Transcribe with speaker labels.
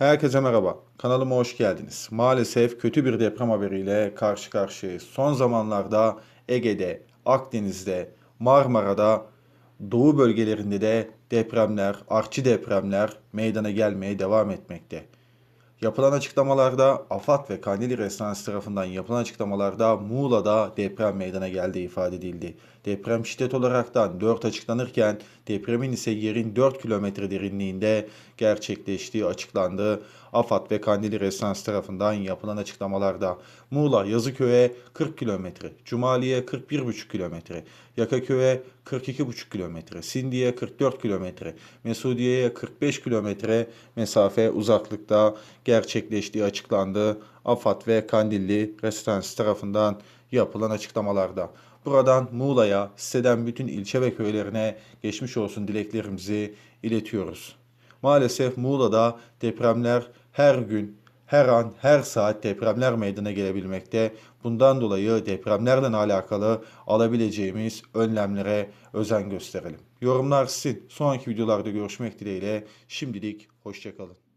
Speaker 1: Herkese merhaba. Kanalıma hoş geldiniz. Maalesef kötü bir deprem haberiyle karşı karşıyayız. Son zamanlarda Ege'de, Akdeniz'de, Marmara'da, Doğu bölgelerinde de depremler, artçı depremler meydana gelmeye devam etmekte. Yapılan açıklamalarda AFAD ve Kandili Restansı tarafından yapılan açıklamalarda Muğla'da deprem meydana geldiği ifade edildi. Deprem şiddet olaraktan 4 açıklanırken depremin ise yerin 4 kilometre derinliğinde gerçekleştiği açıklandı. AFAD ve Kandili Restansı tarafından yapılan açıklamalarda Muğla Yazıköy'e 40 kilometre, Cumali'ye 41,5 kilometre, Yakaköy'e 42,5 kilometre, Sindi'ye 44 kilometre, Mesudiye'ye 45 kilometre mesafe uzaklıkta gerçekleştiği açıklandı. AFAD ve Kandilli Restansı tarafından yapılan açıklamalarda. Buradan Muğla'ya, siteden bütün ilçe ve köylerine geçmiş olsun dileklerimizi iletiyoruz. Maalesef Muğla'da depremler her gün, her an, her saat depremler meydana gelebilmekte. Bundan dolayı depremlerle alakalı alabileceğimiz önlemlere özen gösterelim. Yorumlar sizin. Sonraki videolarda görüşmek dileğiyle. Şimdilik hoşçakalın.